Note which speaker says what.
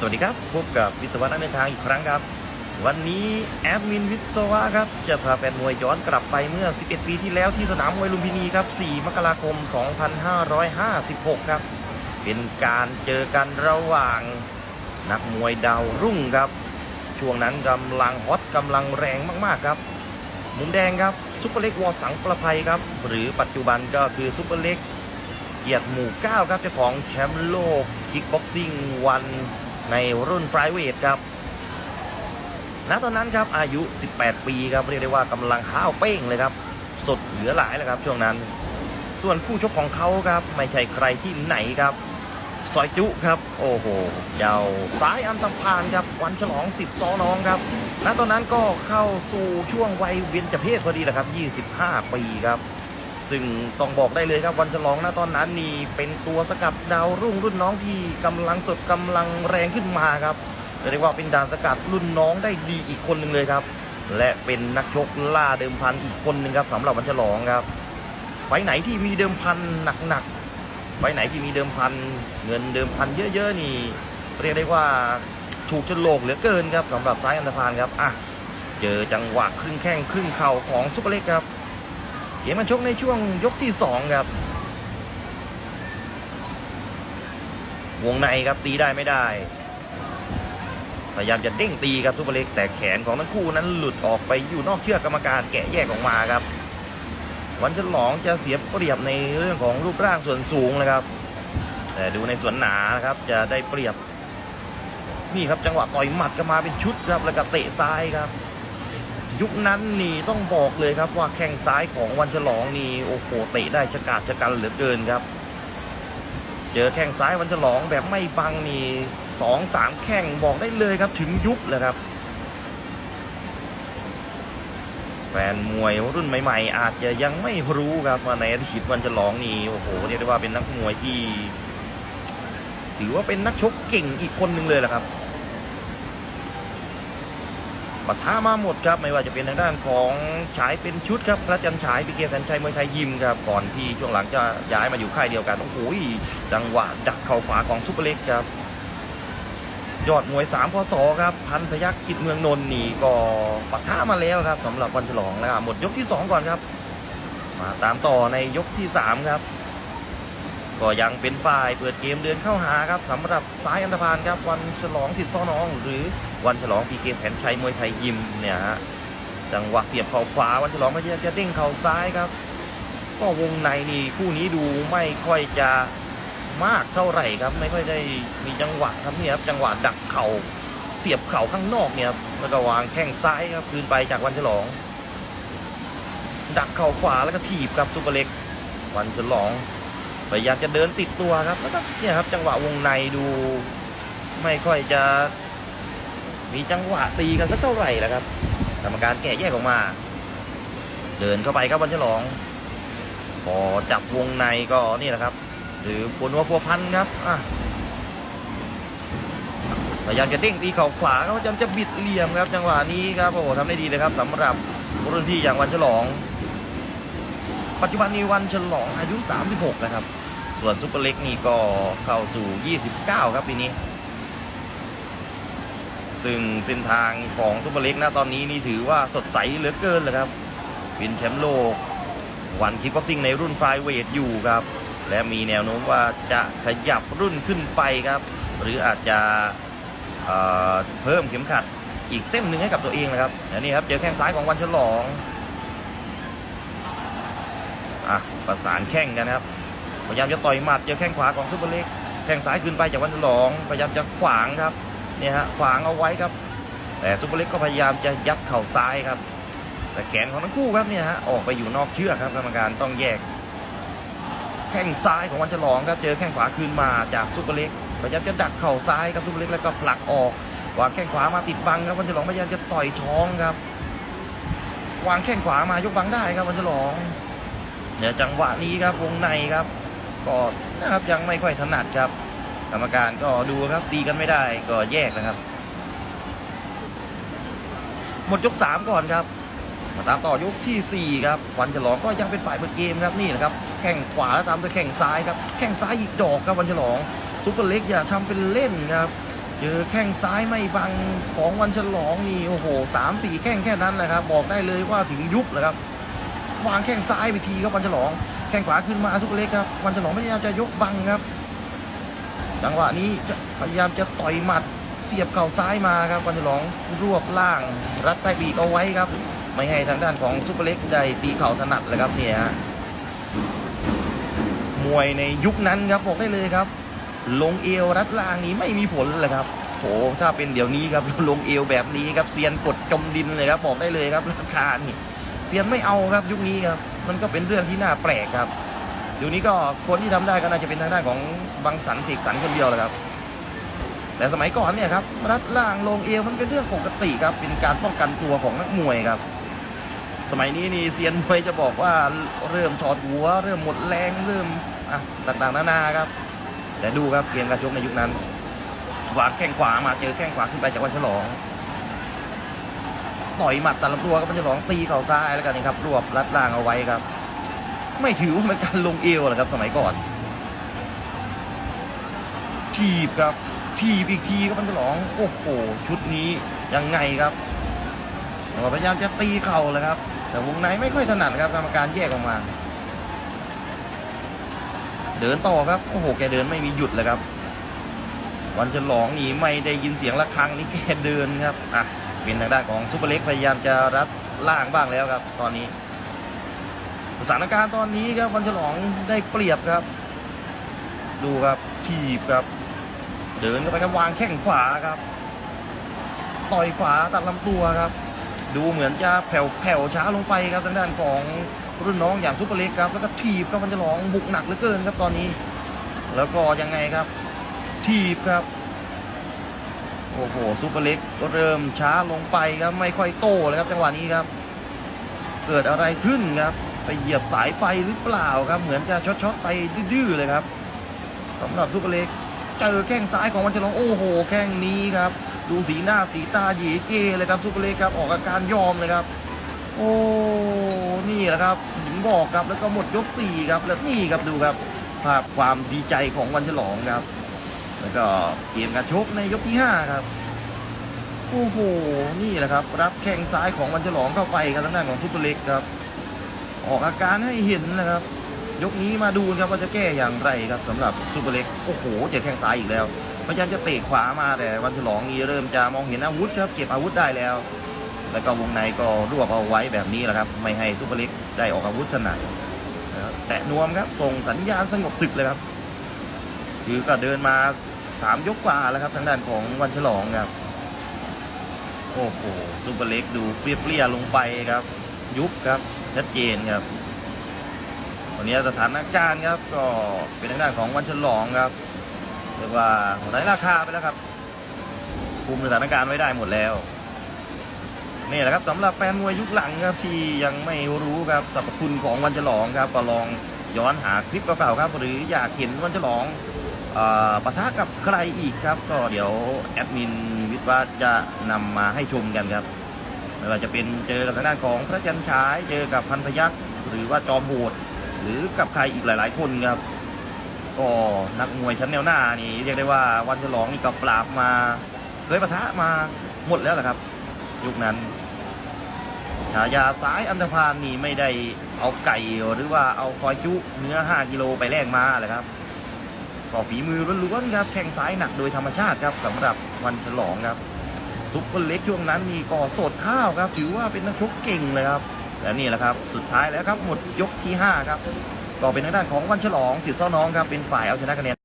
Speaker 1: สวัสดีครับ พบกับวิศวะนักเดินทางอีกครั้งครับ วันนี้แอดมินวิศวะครับ จะพาแฟนมวยย้อนกลับไปเมื่อ 11 ปีที่แล้วที่สนามมวยลุมพินีครับ 4 มกราคม 2556 ครับ เป็นการเจอกันระหว่างนักมวยดาวรุ่งครับ ช่วงนั้นกำลังฮอตกำลังแรงมากๆครับ มุมแดงครับซุปเปอร์เล็กวอสังประภัยครับ หรือปัจจุบันก็คือซุปเปอร์เล็กเกียรติหมู่ 9 ครับเจ้าของแชมป์โลกคิกบ็อกซิ่งวัน ในรุ่นไฟเวทครับณตอนนั้นครับอายุ 18 ปีครับเรียกได้ว่ากำลังห้าวเป้งเลยครับ สดเหลือหลายเลยครับช่วงนั้น ส่วนคู่ชกของเขาครับไม่ใช่ใครที่ไหนครับซอยจุครับ โอ้โหเจ้าสายอันตพานครับวันฉลองสิบซอน้องครับณตอนนั้นก็เข้าสู่ช่วงวัยเวียนจะเพศพอดีแหละครับ 25 ปีครับ ซึ่งต้องบอกได้เลยครับวันฉลองณตอนนั้นนี่เป็นตัวสกัดดาวรุ่งรุ่นน้องที่กำลังสดกำลังแรงขึ้นมาครับเรียกว่าเป็นดาวสกัดรุ่นน้องได้ดีอีกคนหนึ่งเลยครับ และเป็นนักชกล่าเดิมพันอีกคนหนึ่งครับสำหรับวันฉลองครับไฟไหนที่มีเดิมพันหนักๆไฟไหนที่มีเดิมพันเงินเดิมพันเยอะๆนี่ เรียกได้ว่าถูกชนโลกเหลือเกินครับสำหรับซ้ายอันธพาลครับอะเจอจังหวะครึ่งแข้งครึ่งเข่าของซุปเปอร์เล็กครับ เกมมันชกในช่วงยกที่สองครับ วงในครับตีได้ไม่ได้พยายามจะเด้งตีครับทุปเล็กแต่แขนของทั้งคู่นั้นหลุดออกไปอยู่นอกเชือกกรรมการแกะแยกออกมาครับ วันฉลองจะเสียเปรียบในเรื่องของรูปร่างส่วนสูงนะครับ แต่ดูในส่วนหนานะครับจะได้เปรียบนี่ครับจังหวะต่อยหมัดก็มาเป็นชุดครับแล้วก็เตะซ้ายครับ ยุคนั้นนี่ต้องบอกเลยครับว่าแข้งซ้ายของวันฉลองนี่โอ้โหเตะได้ชะกาดชะกันเหลือเกินครับ เจอแข้งซ้ายวันฉลองแบบไม่บังนี่สองสามแข้งบอกได้เลยครับถึงยุบเลยครับ แฟนมวยรุ่นใหม่ ๆ อาจจะยังไม่รู้ครับว่าในอดีตวันฉลองนี่โอ้โหเรียกได้ว่าเป็นนักมวยที่ ถือว่าเป็นนักชกเก่งอีกคนหนึ่งเลยแหละครับ ปะทะมาหมดครับไม่ว่าจะเป็นทางด้านของฉายเป็นชุดครับพระจันทร์ฉายปีเกสันชัยมวยไทยยิมครับก่อนที่ช่วงหลังจะย้ายมาอยู่ค่ายเดียวกันโอ้โหจังหวะดักเข่าขวาของซุปเปอร์เล็กครับยอดมวย3พศครับพันพยักกิจเมืองนนท์นี่ก็ปะทะมาแล้วครับสำหรับวันฉลองแล้วหมดยกที่ 2 ก่อนครับ มาตามต่อในยกที่ 3 ครับ ก็ยังเป็นฝ่ายเปิดเกมเดินเข้าหาครับสำหรับซ้ายอันธพาลครับวันฉลองสิทธิ์ซ้อน้อง หรือวันฉลองพีเกแสนชัยมวยไทยยิมเนี่ยฮะจังหวะเสียบเข่าขวาวันฉลองพยายามจะเด้งเข่าซ้ายครับ ก็วงในนี่คู่นี้ดูไม่ค่อยจะมากเท่าไหร่ครับ ไม่ค่อยได้มีจังหวะครับเนี่ยครับจังหวะดักเข่าเสียบเข่าข้างนอกเนี่ยครับแล้วก็วางแข้งซ้ายครับคืนไปจากวันฉลอง ดักเข่าขวาแล้วก็ถีบครับซุปเปอร์เล็ก วันฉลอง พยายามจะเดินติดตัวครับแล้วก็เนี่ยครับจังหวะวงในดู ไม่ค่อยจะมีจังหวะตีกันสักเท่าไหร่แล้วครับกรรมการแก่แยกออกมา เดินเข้าไปครับวันฉลองพอจับวงในก็นี่แหละครับ หรือปนวัวพัวพันครับอะพยายามจะเด้งตีเข่าขวาเขาพยายามจะบิดเหลี่ยมครับ จังหวะนี้ครับโอ้โหทำได้ดีเลยครับสำหรับรุ่นพี่อย่างวันฉลอง ปัจจุบันนี้วันฉลองอายุ 36 นะครับ ส่วนซุปเปอร์เล็กนี่ก็เข้าสู่ 29 ครับปีนี้ ซึ่งเส้นทางของซุปเปอร์เล็กนะตอนนี้นี่ถือว่าสดใสเหลือเกินเลยครับเป็นแชมป์โลก วันคิกบ็อกซิ่งในรุ่นไฟเวทอยู่ครับ และมีแนวโน้มว่าจะขยับรุ่นขึ้นไปครับ หรืออาจจะเเพิ่มเข็มขัดอีกเส้นหนึ่งให้กับตัวเองนะครับและนี่ครับเจอแข้งซ้ายของวันฉลอง อะประสานแข้งกันนะครับ พยายามจะต่อยหมัดเจอแข้งขวาของซุปเปอร์เล็ก แข้งซ้ายขึ้นไปจากวันฉลอง พยายามจะขวางครับ เนี่ยฮะขวางเอาไว้ครับ แต่ซุปเปอร์เล็กก็พยายามจะยัดเข่าซ้ายครับ แต่แขนของทั้งคู่ครับเนี่ยฮะออกไปอยู่นอกเชือกครับกรรมการต้องแยก แข้งซ้ายของวันฉลองครับเจอแข้งขวาคืนมาจากซุปเปอร์เล็ก พยายามจะดักเข่าซ้ายครับซุปเปอร์เล็กแล้วก็ผลักออกวางแข้งขวามาติดบังครับวันฉลองพยายามจะต่อยท้องครับ วางแข้งขวามายกบังได้ครับวันฉลอง เนี่ยจังหวะนี้ครับวงในครับก็นะครับยังไม่ค่อยถนัดครับ กรรมการก็ดูครับตีกันไม่ได้ก็แยกนะครับ หมดยกสามก่อนครับมาตามต่อยกที่สี่ครับวันฉลองก็ยังเป็นฝ่ายเปิดเกมครับนี่นะครับแข้งขวาแล้วตามด้วยแข้งซ้ายครับแข้งซ้ายอีกดอกครับวันฉลองซุปเปอร์เล็กอย่าทำเป็นเล่นครับเจอแข้งซ้ายไม่บังของวันฉลองนี่โอ้โหสามสี่แข้งแค่นั้นแหละครับ บอกได้เลยว่าถึงยุบเลยครับ วางแข้งซ้ายไปทีครับวันฉลอง แข้งขวาขึ้นมาซุปเปอร์เล็กครับวันฉลองพยายามจะยกบังครับ จังหวะนี้พยายามจะต่อยหมัดเสียบเข่าซ้ายมาครับวันฉลองรวบล่าง รัดใต้ปีกเอาไว้ครับ ไม่ให้ทางด้านของซุปเปอร์เล็กได้ตีเข่าถนัดเลยครับเนี่ยฮะมวยในยุคนั้นครับบอกได้เลยครับ ลงเอวรัดล่างนี้ไม่มีผลเลยครับโหถ้าเป็นเดี๋ยวนี้ครับลงเอวแบบนี้ครับเซียนกดจมดินเลยครับบอกได้เลยครับราคานี่ เซียนไม่เอาครับยุคนี้ครับมันก็เป็นเรื่องที่น่าแปลกครับเดี๋ยวนี้ก็คนที่ทำได้ก็น่าจะเป็นทางด้านของบังสันเสกสรรคนเดียวแหละครับ แต่สมัยก่อนเนี่ยครับรัดล่างลงเอวมันเป็นเรื่องปกติครับเป็นการป้องกันตัวของนักมวยครับ สมัยนี้นี่เซียนมวยจะบอกว่าเริ่มถอดหัว เริ่มหมดแรงเริ่มอะต่างๆนานาครับแต่ดูครับเกมการชกในยุคนั้นวางแข้งขวามาเจอแข้งขวาขึ้นไปจากวันฉลอง ต่อยหมัดตัดลำตัวครับวันฉลองตีเข่าซ้ายแล้วกันนี่ครับรวบรัดล่างเอาไว้ครับ ไม่ถือว่าเป็นการลงเอวหรอกครับ สมัยก่อน ทีบครับ ทีบอีกทีครับวันฉลองโอ้โหชุดนี้ยังไงครับพยายามจะตีเข่าเลยครับ แต่วงในไม่ค่อยถนัดครับกรรมการแยกออกมา เดินต่อครับโอ้โหแกเดินไม่มีหยุดเลยครับ วันฉลองนี่ไม่ได้ยินเสียงะระฆังนี่แกเดินครับอะ เป็นทางด้านของซุปเปอร์เล็กพยายามจะรัดล่างบ้างแล้วครับ ตอนนี้ สถานการณ์ตอนนี้ครับวันฉลองได้เปรียบครับ ดูครับทีบครับ เดินเข้าไปครับวางแข้งขวาครับต่อยขวาตัดลำตัวครับ ดูเหมือนจะแผ่วแผ่วช้าลงไปครับทางด้านของรุ่นน้องอย่างซุปเปอร์เล็กครับ แล้วก็ทีบครับมันจะลองบุกหนักเหลือเกินครับตอนนี้ แล้วก็ยังไงครับ ทีบครับ โอ้โหซุปเปอร์เล็กก็เริ่มช้าลงไปครับไม่ค่อยโตเลยครับจังหวะนี้ครับ เกิดอะไรขึ้นครับ ไปเหยียบสายไฟหรือเปล่าครับ เหมือนจะช็อตๆไปดื้อๆเลยครับสำหรับซุปเปอร์เล็กเจอแข้งซ้ายของวันฉลองโอ้โห แข้งนี้ครับ ดูสีหน้าสีตาหยีเกเลยครับซุปเปอร์เล็กครับออกอาการยอมเลยครับ โอ้นี่แหละครับถึงบอกครับแล้วก็หมดยกสี่ครับแล้วนี่ครับดูครับภาพความดีใจของวันฉลองครับ แล้วก็เกมการชกในยกที่ห้าครับ โอ้โห นี่แหละครับ รับแข้งซ้ายของวันฉลองเข้าไปครับทางด้านของซุปเปอร์เล็กครับ ออกอาการให้เห็นนะครับ ยกนี้มาดูครับว่าจะแก้อย่างไรครับสำหรับซูเปอร์เล็ก โอ้โห เจอแข้งซ้ายอีกแล้ว พยายามจะเตะขวามาแต่วันฉลองนี้เริ่มจะมองเห็นอาวุธครับ เก็บอาวุธได้แล้ว แล้วก็วงในก็รวบเอาไว้แบบนี้แหละครับ ไม่ให้ซูเปอร์เล็กได้ออกอาวุธถนัดแตะนวมครับ ส่งสัญญาณสงบศึกเลยครับ คือก็เดินมา สามยกกว่าแล้วครับทางด้านของวันฉลองครับ โอ้โหซูเปอร์เล็กดูเปรี้ยๆลงไปครับ ยุบครับชัดเจนครับวันนี้สถานการณ์ครับก็เป็นทางด้านของวันฉลองครับเรียกว่าหัวไหนราคาไปแล้วครับ คุมสถานการณ์ไว้ได้หมดแล้วนี่แหละครับสำหรับแฟนมวยยุคหลังครับที่ยังไม่รู้ครับสรรพคุณของวันฉลองครับก็ลองย้อนหาคลิปเก่าๆครับ หรืออยากเห็นวันฉลอง ปะทะกับใครอีกครับ ก็เดี๋ยวแอดมินวิทย์ว่าจะนำมาให้ชมกันครับไม่ว่าจะเป็นเจอกับทางด้านของพระจันทร์ฉายเจอกับพันพยักษ์หรือว่าจอมโหดหรือกับใครอีกหลาย ๆ คนครับก็นักมวยชั้นแนวหน้านี่เรียกได้ว่าวันฉลองนี่ก็ปราบมาเคยปะทะมาหมดแล้วแหละครับ ยุคนั้นฉายาสายอันธพาลนี่ไม่ได้เอาไก่หรือว่าเอาซอยจุเนื้อ 5 กิโลไปแลกมาเลยครับ ก็ฝีมือล้วนๆครับแข่งซ้ายหนักโดยธรรมชาติครับสำหรับวันฉลองครับซุปเปอร์เล็กช่วงนั้นมีก่อสดข้าวครับถือว่าเป็นนักชกเก่งเลยครับและนี่แหละครับสุดท้ายแล้วครับหมดยกที่ 5 ครับก็เป็นทางด้านของวันฉลองสิทธิ์ซ้อน้องครับเป็นฝ่ายเอาชนะคะแนน